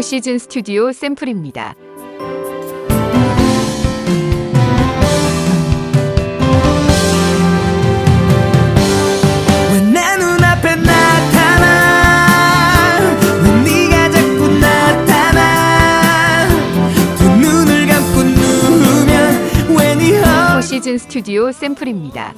포시즌 스튜디오 샘플입니다. 포시즌 스튜디오 샘플입니다.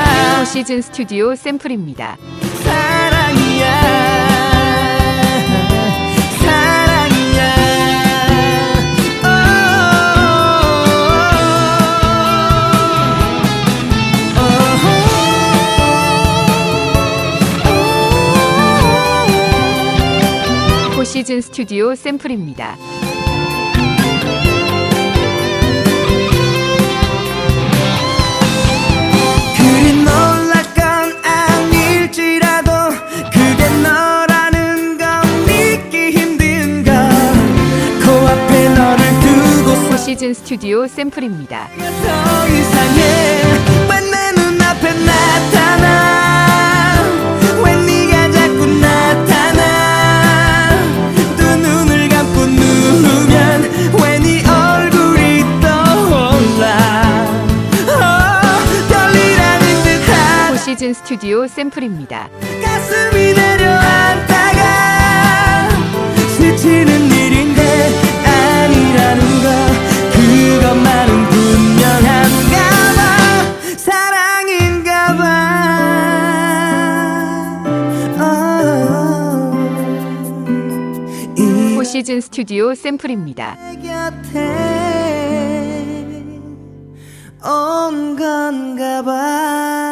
아, 시즌 스튜디오 샘플입니다. 포시즌 스튜디오 샘플입니다. 시즌 스튜디오 샘플입니다. 시즌 스튜디오 샘플입니다. 시즌 스튜디오 샘플입니다. 온 건가 봐